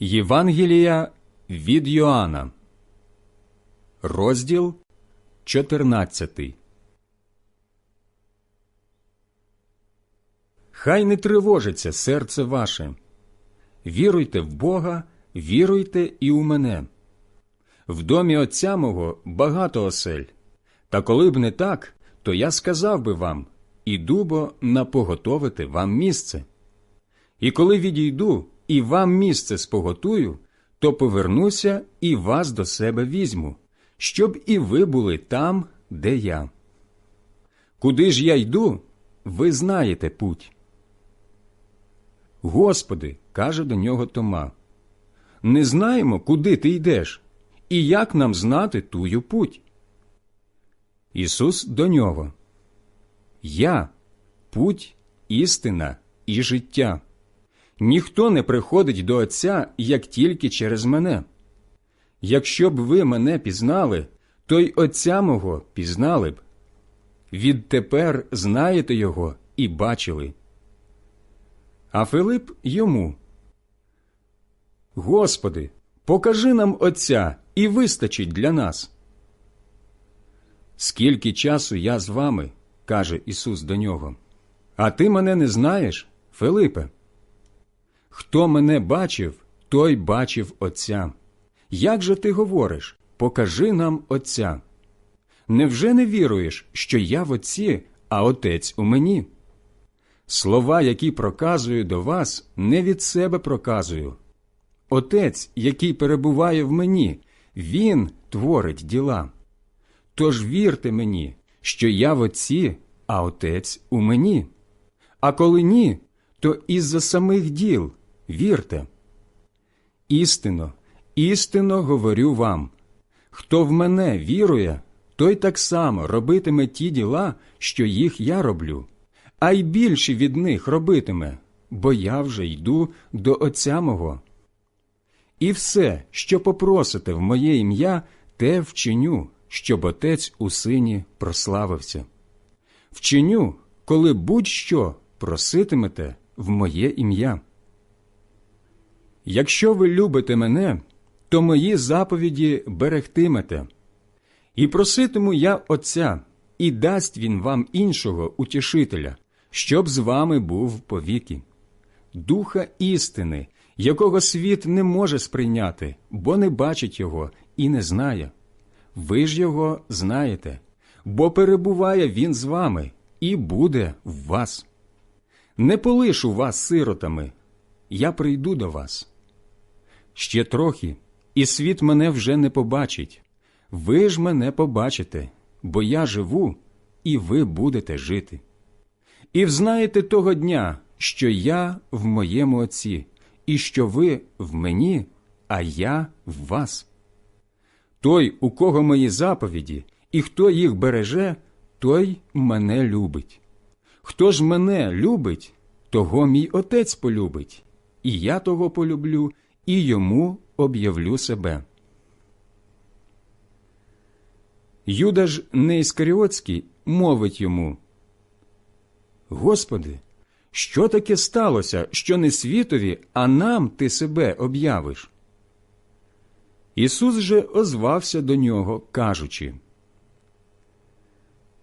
Євангелія від Йоанна, розділ 14. Хай не тривожиться серце ваше. Віруйте в Бога, віруйте і у мене. В домі отця мого багато осель. Та коли б не так, то я сказав би вам іду бо напоготовити вам місце. І коли відійду і вам місце споготую, то повернуся і вас до себе візьму, щоб і ви були там, де я. Куди ж я йду, ви знаєте путь. Господи, каже до нього Тома, не знаємо, куди ти йдеш, і як нам знати тую путь. Ісус до нього. Я путь, істина і життя. Ніхто не приходить до Отця, як тільки через мене. Якщо б ви мене пізнали, то й Отця мого пізнали б. Відтепер знаєте його і бачили. А Филип йому. Господи, покажи нам Отця і вистачить для нас. Скільки часу я з вами, каже Ісус до нього, а ти мене не знаєш, Филипе? Хто мене бачив, той бачив Отця. Як же ти говориш? Покажи нам Отця. Невже не віруєш, що я в Отці, а Отець у мені? Слова, які проказую до вас, не від себе проказую. Отець, який перебуває в мені, Він творить діла. Тож вірте мені, що я в Отці, а Отець у мені. А коли ні, то із-за самих діл вірте. Істинно, істинно говорю вам хто в мене вірує, той так само робитиме ті діла, що їх я роблю, а й більше від них робитиме, бо я вже йду до Отця мого. І все, що попросите в моє ім'я, те вчиню, щоб Отець у сині прославився. Вчиню, коли будь-що проситимете в моє ім'я. Якщо ви любите мене, то мої заповіді берегтимете. І проситиму я Отця, і дасть він вам іншого утішителя, щоб з вами був повіки, духа істини, якого світ не може сприйняти, бо не бачить його і не знає. Ви ж його знаєте, бо перебуває він з вами і буде в вас. Не полишу вас сиротами, я прийду до вас. Ще трохи, і світ мене вже не побачить. Ви ж мене побачите, бо я живу, і ви будете жити. І взнаєте того дня, що я в моєму Отці, і що ви в мені, а я в вас. Той, у кого мої заповіді, і хто їх береже, той мене любить. Хто ж мене любить, того мій отець полюбить, і я того полюблю, і йому об'явлю себе. Юда ж Неіскаріотський мовить йому Господи, що таке сталося, що не світові, а нам ти себе об'явиш? Ісус же озвався до нього, кажучи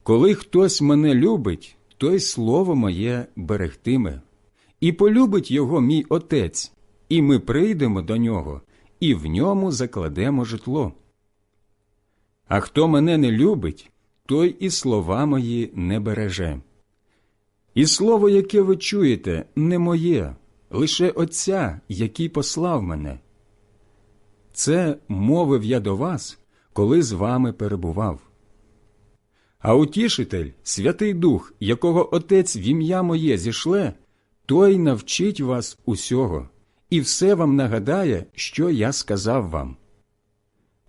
Коли хтось мене любить, той слово моє берегтиме, і полюбить його мій Отець, і ми прийдемо до нього, і в ньому закладемо житло. А хто мене не любить, той і слова мої не береже. І слово, яке ви чуєте, не моє, лише Отця, який послав мене. Це мовив я до вас, коли з вами перебував. А утішитель, Святий Дух, якого Отець в ім'я моє зішле, той навчить вас усього і все вам нагадає, що я сказав вам.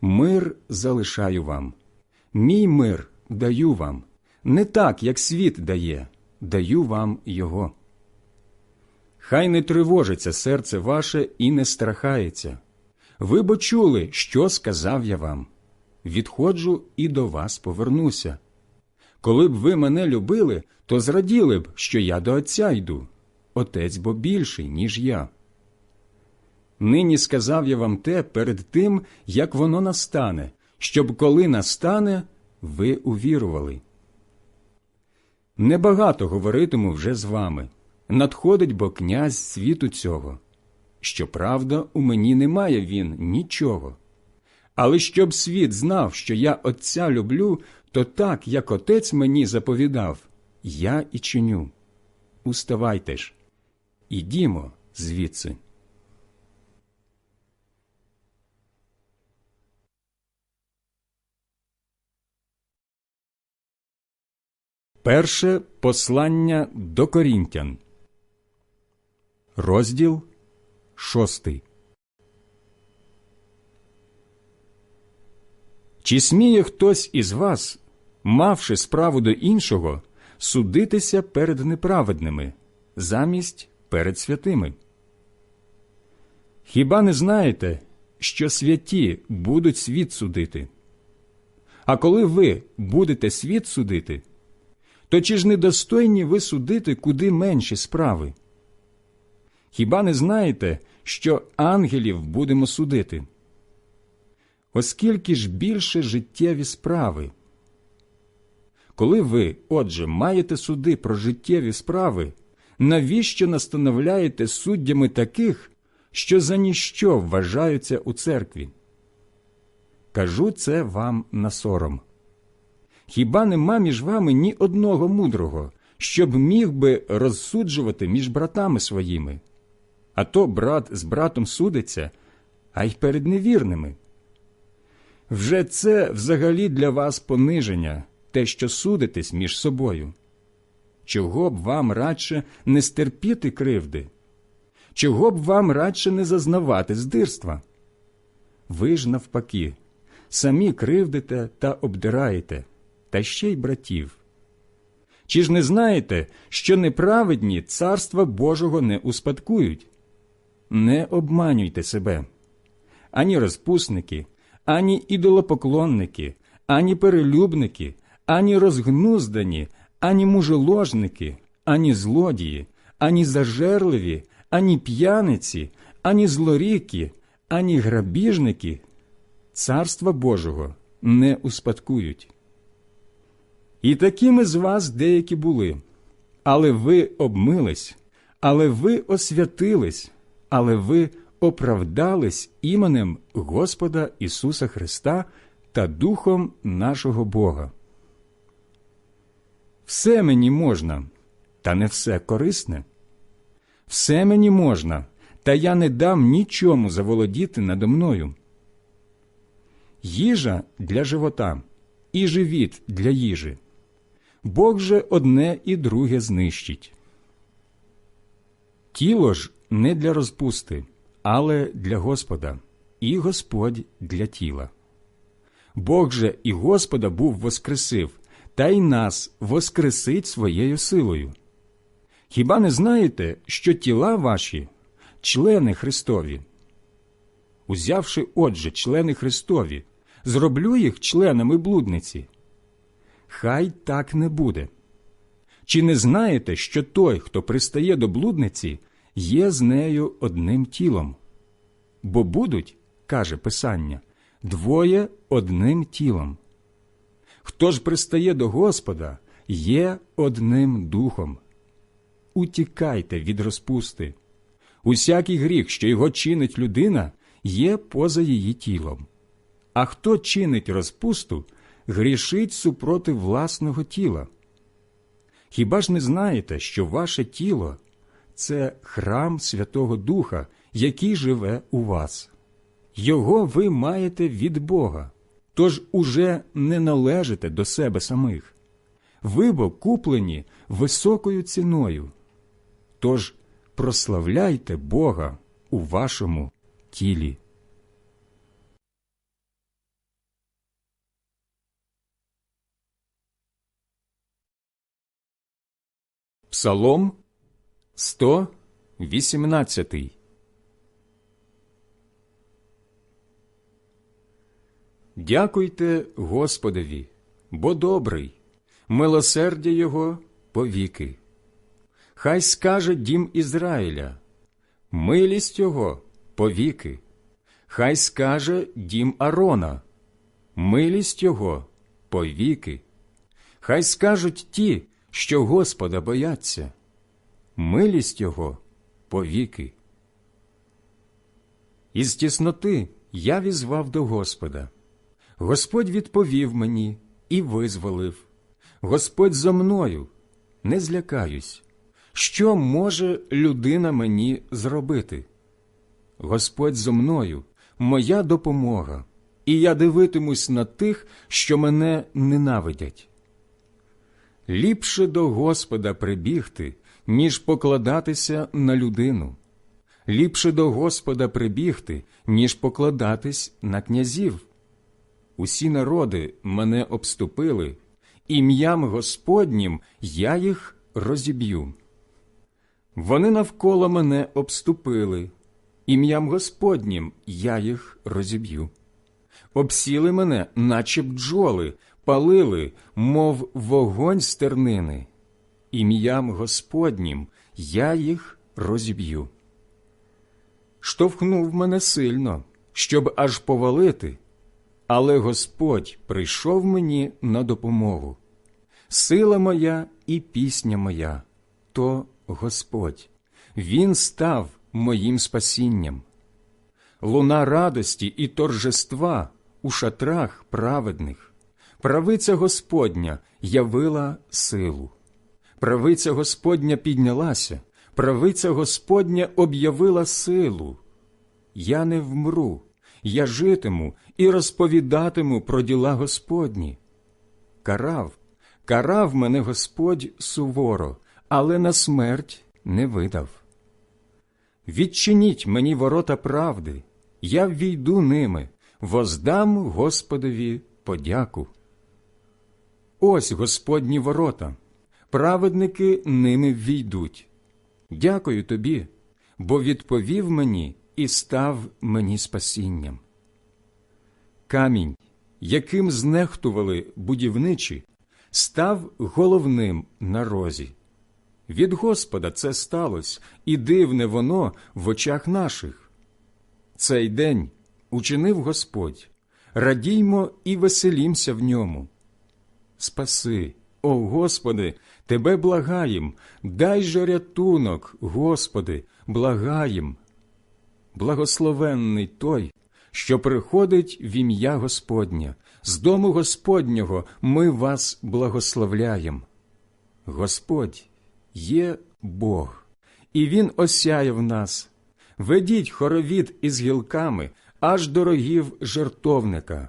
Мир залишаю вам, мій мир даю вам, не так, як світ дає, даю вам його. Хай не тривожиться серце ваше і не страхається. Ви бо чули, що сказав я вам. Відходжу і до вас повернуся. Коли б ви мене любили, то зраділи б, що я до Отця йду, Отець бо більший, ніж я. Нині сказав я вам те перед тим, як воно настане, щоб коли настане, ви увірували. Небагато говоритиму вже з вами. Надходить бо князь світу цього. Щоправда, у мені немає він нічого. Але щоб світ знав, що я Отця люблю, то так, як Отець мені заповідав, я і чиню. Уставайте ж, ідімо звідси. Перше послання до Корінтян, розділ шостий. Чи сміє хтось із вас, мавши справу до іншого, судитися перед неправедними, замість перед святими? Хіба не знаєте, що святі будуть світ судити? А коли ви будете світ судити, то чи ж не достойні ви судити куди менші справи? Хіба не знаєте, що ангелів будемо судити? Оскільки ж більше життєві справи? Коли ви, отже, маєте суди про життєві справи, навіщо настановляєте суддями таких, що за ніщо вважаються у церкві? Кажу це вам на сором. Хіба нема між вами ні одного мудрого, щоб міг би розсуджувати між братами своїми? А то брат з братом судиться, а й перед невірними. Вже це взагалі для вас пониження, те, що судитесь між собою. Чого б вам радше не стерпіти кривди? Чого б вам радше не зазнавати здирства? Ви ж, навпаки, самі кривдите та обдираєте, та ще й братів. Чи ж не знаєте, що неправедні царства Божого не успадкують? Не обманюйте себе. Ані розпусники, ані ідолопоклонники, ані перелюбники, ані розгнуздані, ані мужеложники, ані злодії, ані зажерливі, ані п'яниці, ані злоріки, ані грабіжники царства Божого не успадкують. І такими з вас деякі були, але ви обмились, але ви освятились, але ви оправдались іменем Господа Ісуса Христа та Духом нашого Бога. Все мені можна, та не все корисне. Все мені можна, та я не дам нічому заволодіти надо мною. Їжа для живота і живіт для їжі. Бог же одне і друге знищить. Тіло ж не для розпусти, але для Господа, і Господь для тіла. Бог же і Господа був воскресив, та й нас воскресить своєю силою. Хіба не знаєте, що тіла ваші члени Христові? Узявши, отже, члени Христові, зроблю їх членами блудниці. Хай так не буде. Чи не знаєте, що той, хто пристає до блудниці, є з нею одним тілом? Бо будуть, каже Писання, двоє одним тілом. Хто ж пристає до Господа, є одним духом. Утікайте від розпусти. Усякий гріх, що його чинить людина, є поза її тілом. А хто чинить розпусту, грішить супроти власного тіла. Хіба ж не знаєте, що ваше тіло це храм Святого Духа, який живе у вас? Його ви маєте від Бога, тож уже не належите до себе самих. Ви бо куплені високою ціною. Тож прославляйте Бога у вашому тілі. Псалом 118 Дякуйте Господові, бо добрий, милосердя Його повіки. Хай скаже дім Ізраїля, милість Його повіки. Хай скаже дім Арона, милість його повіки. Хай скажуть ті, що Господа бояться, милість його повіки. Із тісноти я візвав до Господа. Господь відповів мені і визволив. Господь зо мною, не злякаюсь. Що може людина мені зробити? Господь зо мною, моя допомога, і я дивитимусь на тих, що мене ненавидять. Ліпше до Господа прибігти, ніж покладатися на людину. Ліпше до Господа прибігти, ніж покладатись на князів. Усі народи мене обступили, ім'ям Господнім я їх розіб'ю. Вони навколо мене обступили, ім'ям Господнім я їх розіб'ю. Обсіли мене, наче бджоли, палили, мов вогонь стернини. Ім'ям Господнім я їх розіб'ю. Штовхнув мене сильно, щоб аж повалити, але Господь прийшов мені на допомогу. Сила моя і пісня моя то Господь, Він став моїм спасінням. Луна радості і торжества у шатрах праведних. Правиця Господня явила силу. Правиця Господня піднялася, правиця Господня об'явила силу. Я не вмру, я житиму і розповідатиму про діла Господні. Карав, карав мене Господь суворо, але на смерть не видав. Відчиніть мені ворота правди, я ввійду ними, воздам Господові подяку. Ось Господні ворота, праведники ними ввійдуть. Дякую тобі, бо відповів мені і став мені спасінням. Камінь, яким знехтували будівничі, став головним на розі. Від Господа це сталося, і дивне воно в очах наших. Цей день учинив Господь, радіймо і веселімся в ньому. Спаси, о Господи, Тебе благаєм, дай же рятунок, Господи, благаєм. Благословенний той, що приходить в ім'я Господня, з дому Господнього ми вас благословляєм. Господь є Бог, і Він осяяв нас. Ведіть хоровід із гілками аж до рогів жертовника.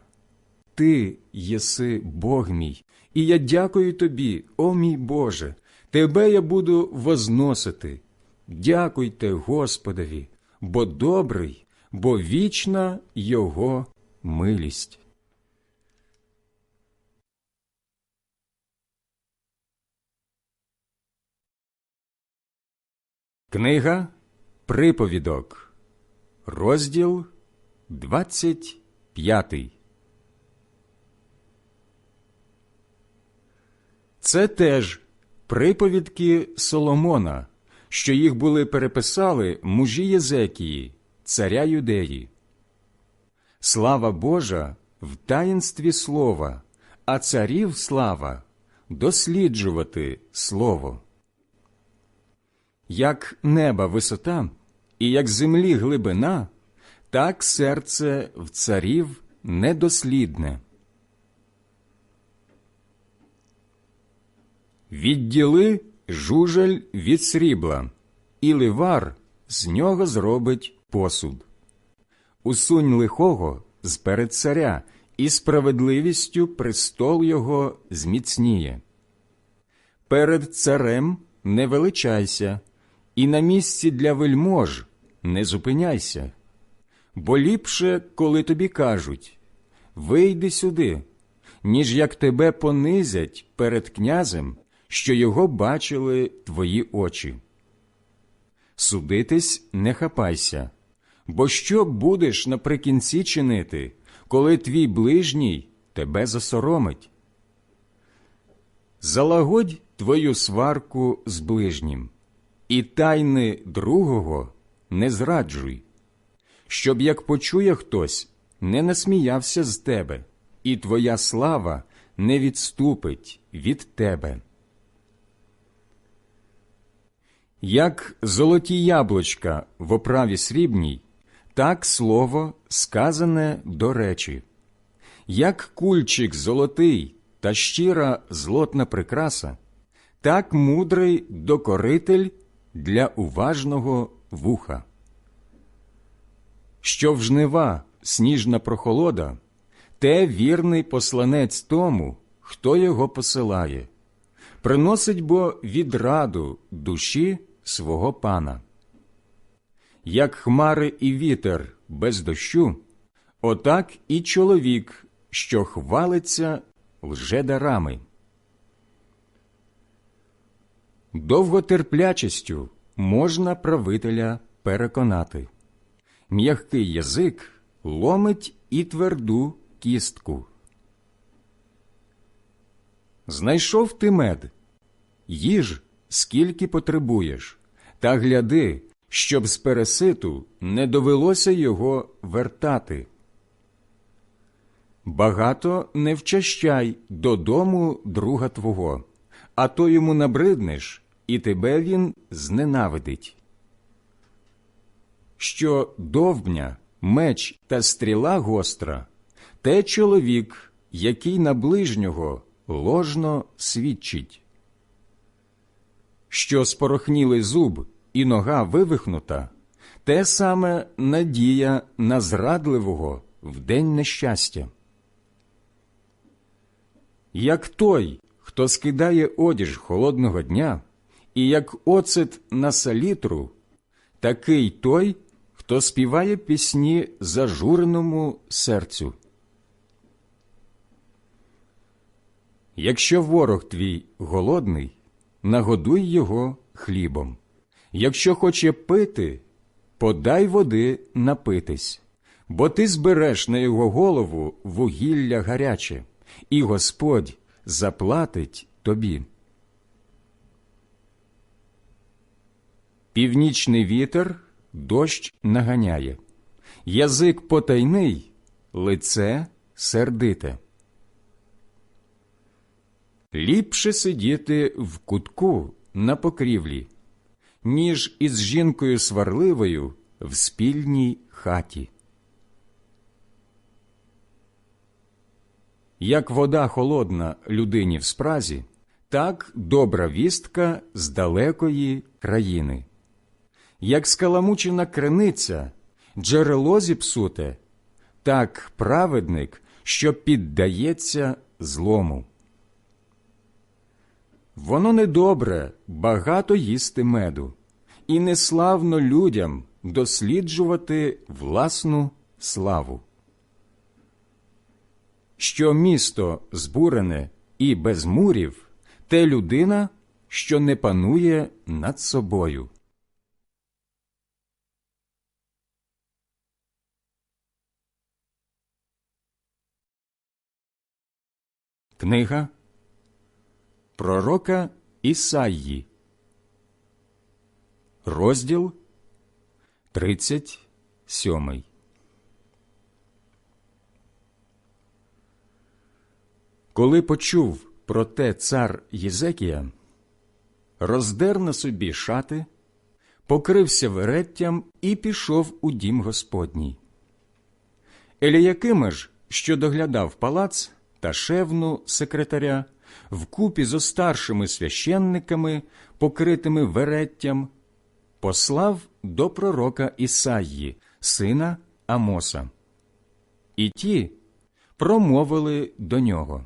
Ти єси Бог мій, і я дякую тобі, о мій Боже, тебе я буду возносити. Дякуйте Господові, бо добрий, бо вічна Його милість. Книга Приповідок, розділ 25 Це теж приповідки Соломона, що їх були переписали мужі Єзекії, царя Юдеї. Слава Божа в таїнстві слова, а царів слава досліджувати слово. Як неба висота і як землі глибина, так серце в царів недослідне. Відділи жужель від срібла, і ливар з нього зробить посуд. Усунь лихого з царя, і справедливістю престол його зміцніє. Перед царем не величайся, і на місці для вельмож не зупиняйся, бо ліпше, коли тобі кажуть вийди сюди, ніж як тебе понизять перед князем, що його бачили твої очі. Судитись не хапайся, бо що будеш наприкінці чинити, коли твій ближній тебе засоромить? Залагодь твою сварку з ближнім, і тайни другого не зраджуй. щоб як почує хтось, не насміявся з тебе, і твоя слава не відступить від тебе. Як золоті яблучка в оправі срібній, так слово сказане до речі, як кульчик золотий та щира злотна прикраса, так мудрий докоритель для уважного вуха. Що в жнива сніжна прохолода, те вірний посланець тому, хто його посилає, приносить бо відраду душі свого пана. Як хмари і вітер без дощу, отак і чоловік, що хвалиться лжедарами. Довготерплячістю можна правителя переконати. М'який язик ломить і тверду кістку. Знайшов ти мед, їж, скільки потребуєш, та гляди, щоб з переситу не довелося його вертати. Багато не вчащай додому друга твого, а то йому набриднеш, і тебе він зненавидить. Що довбня, меч та стріла гостра, те чоловік, який на ближнього ложно свідчить. Що спорохнілий зуб і нога вивихнута, те саме надія на зрадливого в день нещастя. Як той, хто скидає одіж холодного дня, і як оцет на салітру, такий той, хто співає пісні зажуреному серцю. Якщо ворог твій голодний, нагодуй його хлібом. Якщо хоче пити, подай води напитись, бо ти збереш на його голову вугілля гаряче, і Господь заплатить тобі. Північний вітер дощ наганяє, язик потайний, лице сердите. Ліпше сидіти в кутку на покрівлі, ніж із жінкою сварливою в спільній хаті. Як вода холодна людині в спразі, так добра вістка з далекої країни. Як скаламучена криниця, джерело зіпсуте, так праведник, що піддається злому. Воно недобре багато їсти меду, і неславно людям досліджувати власну славу. Що місто збурене і без мурів, те людина, що не панує над собою. Книга Пророка Ісаї, розділ 37 Коли почув про те цар Єзекія, роздер на собі шати, покрився вереттям і пішов у дім Господній. Еліякима ж, що доглядав палац та шевну секретаря, вкупі зо старшими священниками, покритими вереттям, послав до пророка Ісаї, сина Амоса. І ті промовили до нього.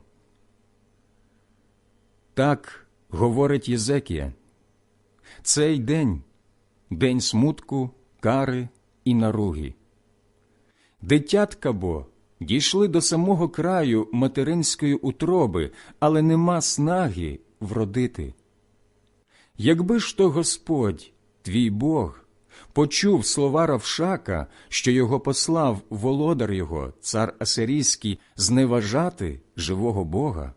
Так говорить Єзекія, цей день день смутку, кари і наруги. Дитятка бо дійшли до самого краю материнської утроби, але нема снаги вродити. Якби ж то Господь, твій Бог, почув слова Равшака, що його послав володар його, цар Асирійський, зневажати живого Бога,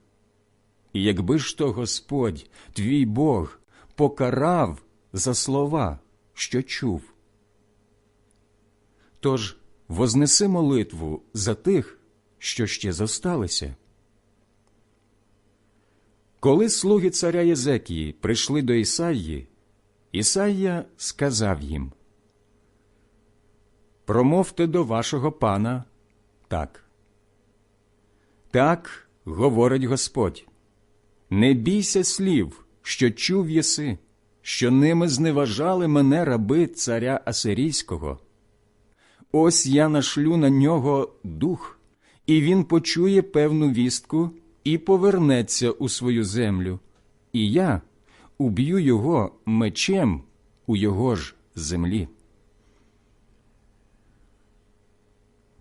і якби ж то Господь, твій Бог, покарав за слова, що чув, Тож вознеси молитву за тих, що ще зосталися. Коли слуги царя Єзекії прийшли до Ісаї, Ісаїя сказав їм Промовте до вашого пана так. Так говорить Господь. Не бійся слів, що чув єси, що ними зневажали мене раби царя Асирійського. Ось я нашлю на нього дух, і він почує певну вістку і повернеться у свою землю, і я уб'ю його мечем у його ж землі.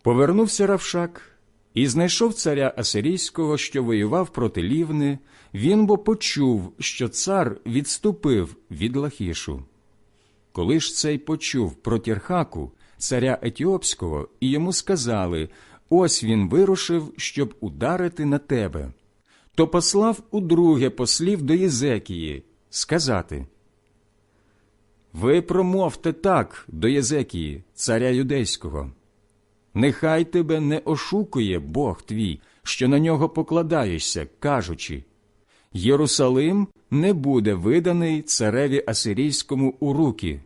Повернувся Равшак і знайшов царя Асирійського, що воював проти Лівни, він бо почув, що цар відступив від Лахішу. Коли ж цей почув про Тірхаку, царя Етіопського, і йому сказали ось він вирушив, щоб ударити на тебе, то послав удруге послів до Єзекії сказати Ви промовте так до Єзекії, царя юдейського. Нехай тебе не ошукує Бог твій, що на нього покладаєшся, кажучи Єрусалим не буде виданий цареві Асирійському у руки.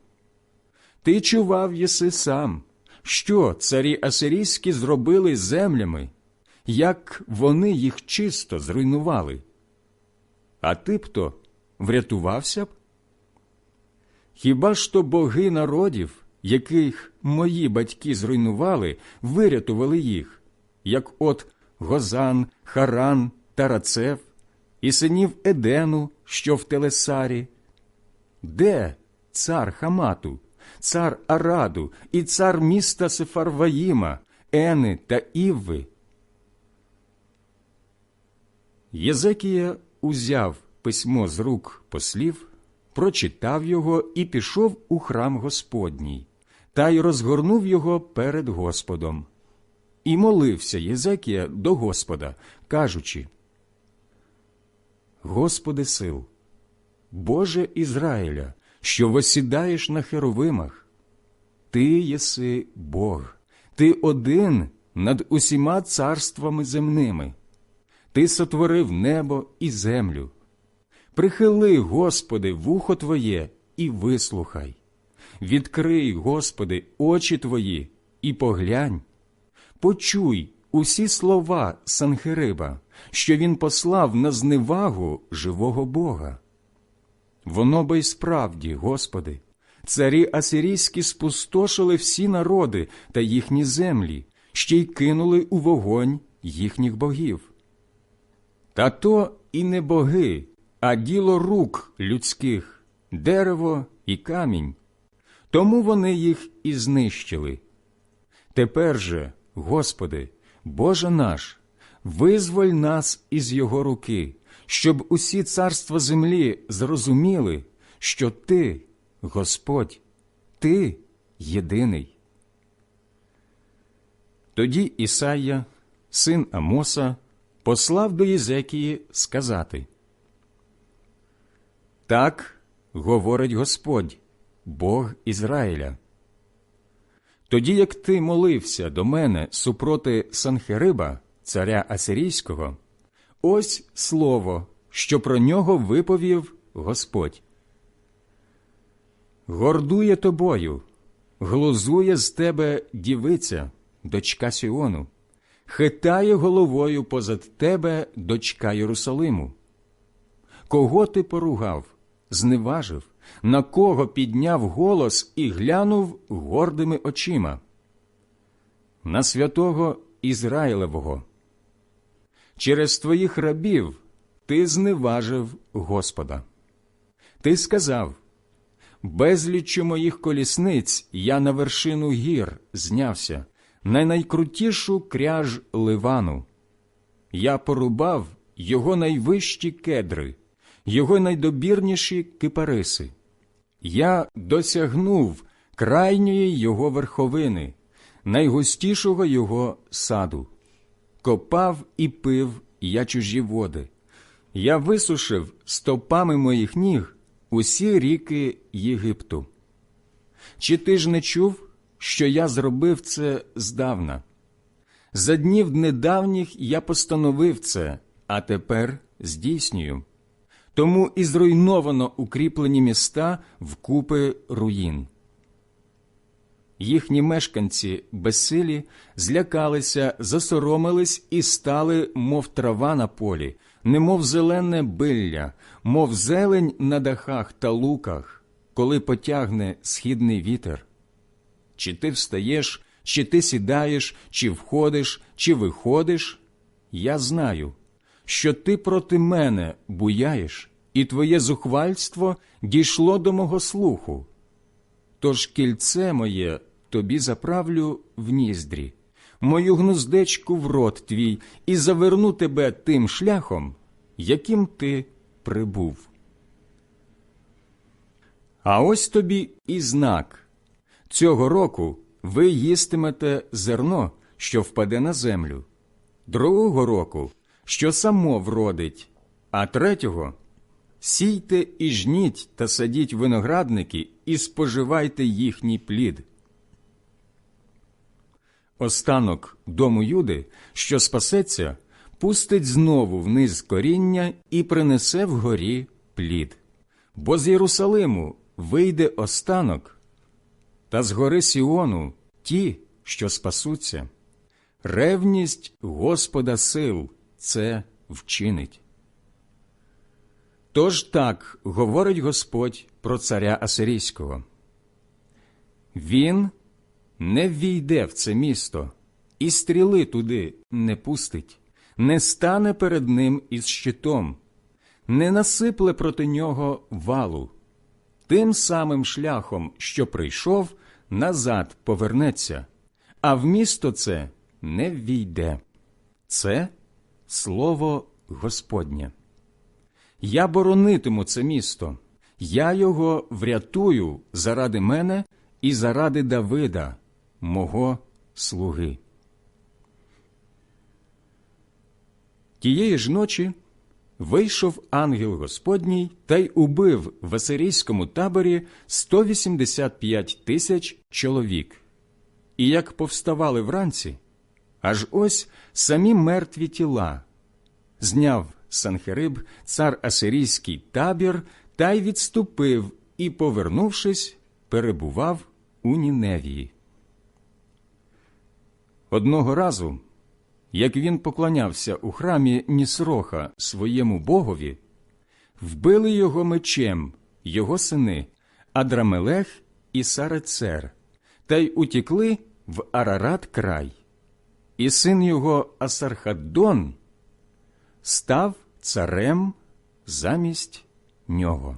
Ти чував єси сам, що царі Асирійські зробили землями, як вони їх чисто зруйнували. А ти б то врятувався б? Хіба ж то боги народів, яких мої батьки зруйнували, вирятували їх, як от Гозан, Харан та Рацев, і синів Едену, що в Телесарі? Де цар Хамату, цар Араду і цар міста Сефарваїма, Ени та Івви? Єзекія узяв письмо з рук послів, прочитав його і пішов у храм Господній, та й розгорнув його перед Господом. І молився Єзекія до Господа, кажучи: Господи сил, Боже Ізраїля, що восідаєш на херовимах, Ти єси Бог, Ти один над усіма царствами земними. Ти сотворив небо і землю. Прихили, Господи, вухо Твоє і вислухай. Відкрий, Господи, очі Твої і поглянь. Почуй усі слова Санхириба, що він послав на зневагу живого Бога. Воно бо й справді, Господи, царі асирійські спустошили всі народи та їхні землі, ще й кинули у вогонь їхніх богів. Та то і не боги, а діло рук людських, дерево і камінь. Тому вони їх і знищили. Тепер же, Господи, Боже наш, визволь нас із Його руки, щоб усі царства землі зрозуміли, що Ти, Господь, Ти єдиний. Тоді Ісая, син Амоса, послав до Єзекії сказати Так говорить Господь, Бог Ізраїля. Тоді як ти молився до мене супроти Санхериба, царя Асирійського, ось слово, що про нього виповів Господь. Гордує тобою, глузує з тебе дівиця, дочка Сіону, хитає головою позад тебе дочка Єрусалиму. Кого ти поругав, зневажив, на кого підняв голос і глянув гордими очима? На святого Ізраїлевого. Через твоїх рабів ти зневажив Господа. Ти сказав безліччю моїх колісниць я на вершину гір знявся, на найкрутішу кряж Ливану. Я порубав його найвищі кедри, його найдобірніші кипариси. Я досягнув крайньої його верховини, найгустішого його саду. Копав і пив я чужі води. Я висушив стопами моїх ніг усі ріки Єгипту. Чи ти ж не чув, що я зробив це здавна. За днів недавніх я постановив це, а тепер здійснюю. Тому і зруйновано укріплені міста вкупи руїн. Їхні мешканці безсилі злякалися, засоромились і стали, мов трава на полі, немов зелене билля, мов зелень на дахах та луках, коли потягне східний вітер. Чи ти встаєш, чи ти сідаєш, чи входиш, чи виходиш, я знаю, що ти проти мене буяєш, і твоє зухвальство дійшло до мого слуху. Тож кільце моє тобі заправлю в ніздрі, мою гнуздечку в рот твій і заверну тебе тим шляхом, яким ти прибув. А ось тобі і знак. Цього року ви їстимете зерно, що впаде на землю, другого року, що само вродить, а третього сійте і жніть та садіть виноградники і споживайте їхній плід. Останок дому Юди, що спасеться, пустить знову вниз коріння і принесе вгорі плід. Бо з Єрусалиму вийде останок, та з гори Сіону ті, що спасуться. Ревність Господа сил це вчинить. Тож так говорить Господь про царя Асирійського. Він не ввійде в це місто, і стріли туди не пустить, не стане перед ним із щитом, не насипле проти нього валу. Тим самим шляхом, що прийшов, назад повернеться, а в місто це не ввійде. Це слово Господнє. Я боронитиму це місто, я його врятую заради мене і заради Давида, мого слуги. Тієї ж ночі вийшов ангел Господній та й убив в асирійському таборі 185 тисяч чоловік. І як повставали вранці, аж ось самі мертві тіла, зняв Санхериб, цар асирійський табір, та й відступив і, повернувшись, перебував у Ніневії. Одного разу, як він поклонявся у храмі Нісроха своєму богові, вбили його мечем його сини Адрамелех і Сарецер, та й утікли в Арарат край. І син його Асархаддон став царем замість нього.